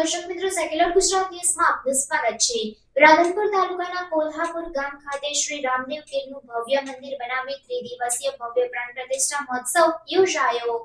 દર્શક મિત્રો સેક્યુલર ગુજરાત ન્યૂઝમાં આપનું સ્વાગત છે. રાધનપુર તાલુકાના કોલ્હાપુર ગામ ખાતે શ્રી રામદેવ પીરનું ભવ્ય મંદિર બનાવી ત્રિદિવસીય ભવ્ય પ્રાણ પ્રતિષ્ઠા મહોત્સવ યોજાયો.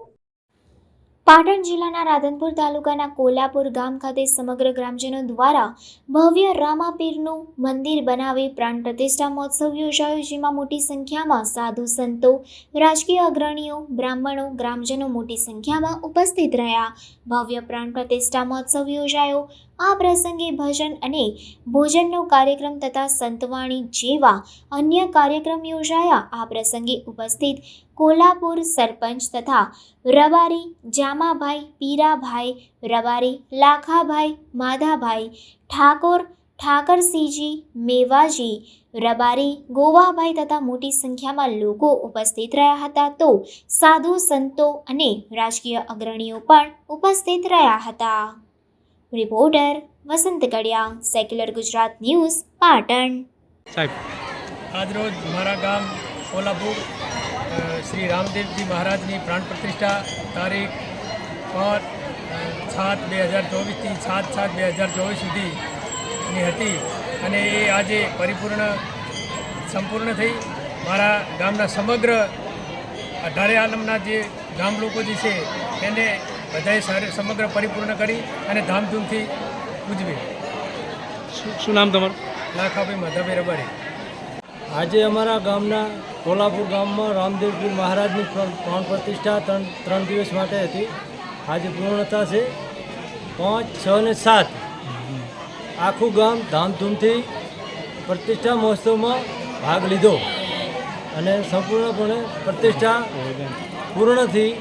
પાટણ જિલ્લાના રાધનપુર તાલુકાના કોલાપુર ગામ ખાતે સમગ્ર ગ્રામજનો દ્વારા ભવ્ય રામાપીરનું મંદિર બનાવી પ્રાણ પ્રતિષ્ઠા મહોત્સવ યોજાયો, જેમાં મોટી સંખ્યામાં સાધુ સંતો, રાજકીય અગ્રણીઓ, બ્રાહ્મણો, ગ્રામજનો મોટી સંખ્યામાં ઉપસ્થિત રહ્યા. ભવ્ય પ્રાણ પ્રતિષ્ઠા મહોત્સવ યોજાયો. આ પ્રસંગે ભજન અને ભોજનનો કાર્યક્રમ તથા સંતવાણી જેવા અન્ય કાર્યક્રમ યોજાયા. આ પ્રસંગે ઉપસ્થિત કોલ્હાપુર સરપંચ તથા રબારી જામાભાઈ, પીરાભાઈ રબારી, લાખાભાઈ, માધાભાઈ, ઠાકોર, ઠાકરસિંહજી, મેવાજી, રબારી, ગોવાભાઈ તથા મોટી સંખ્યામાં લોકો ઉપસ્થિત રહ્યા હતા. તો સાધુ સંતો અને રાજકીય અગ્રણીઓ પણ ઉપસ્થિત રહ્યા હતા. રિપોર્ટર વસંત કડિયા સેક્યુલર ગુજરાત ન્યૂઝ પાટણ સાહેબ આજરોજ મારા ગામ કોલ્હાપુર શ્રી રામદેવજી મહારાજની પ્રાણ પ્રતિષ્ઠા તારીખ પર સાત બે હજાર ચોવીસથી સાત સાત બે હજાર ચોવીસ સુધીની હતી અને એ આજે પરિપૂર્ણ, સંપૂર્ણ થઈ. મારા ગામના સમગ્ર અઢારે આલમના જે ગામ લોકો જે છે, એને બધાએ સારી સમગ્ર પરિપૂર્ણ કરી અને ધામધૂમથી ઉજવી. શું શું નામ તમારું? લાખાભાઈ માધાભાઈ રબારી. આજે અમારા ગામના કોલ્હાપુર ગામમાં રામદેવપુર મહારાજની પ્ર- પ્રાણ પ્રતિષ્ઠા ત્રણ ત્રણ દિવસ માટે હતી. આજે પૂર્ણતા છે. પાંચ છ ને સાત. આખું ગામ ધામધૂમથી પ્રતિષ્ઠા મહોત્સવમાં ભાગ લીધો. અને સંપૂર્ણપણે પ્રતિષ્ઠા પૂર્ણ થઈ.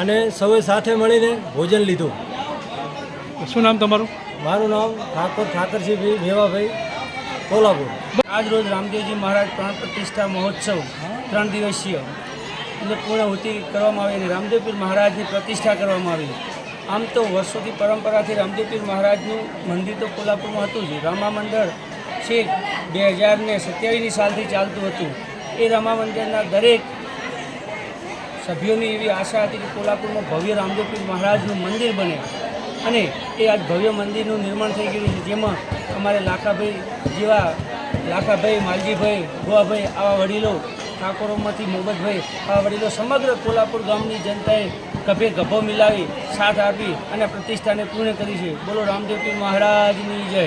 અને સૌએ સાથે મળીને ભોજન લીધું. શું નામ તમારું? મારું નામ ઠાકોર ઠાકરસિંહભાઈ મેવાભાઈ કોલ્હાપુર. આજ રોજ રામદેવજી મહારાજ પ્રાણ પ્રતિષ્ઠા મહોત્સવ ત્રણ દિવસીય એટલે પૂર્ણાહુતિ કરવામાં આવી અને રામદેવપીર મહારાજની પ્રતિષ્ઠા કરવામાં આવી. આમ તો વર્ષોથી પરંપરાથી રામદેવપીર મહારાજનું મંદિર તો કોલ્હાપુરમાં હતું જ. રામા મંડળ છેક બે હજાર ને સત્યાવીસની સાલથી ચાલતું હતું. એ રામા મંદિરના દરેક સભ્યોની એવી આશા હતી કે કોલ્હાપુરમાં ભવ્ય રામદેવપીર મહારાજનું મંદિર બને. અને એ આજ ભવ્ય મંદિરનું નિર્માણ થઈ ગયું છે, જેમાં અમારે લાખાભાઈ જેવા લાખાભાઈ, માલજીભાઈ, ગોવાભાઈ આવા વડીલો, ઠાકોરોમાંથી મોહમ્મદભાઈ આવા વડીલો સમગ્ર કોલ્હાપુર ગામની જનતાએ ગભે ગભો મિલાવી, સાથ આપી અને પ્રતિષ્ઠાને પૂર્ણ કરી છે. બોલો રામદેવપીર મહારાજની જય.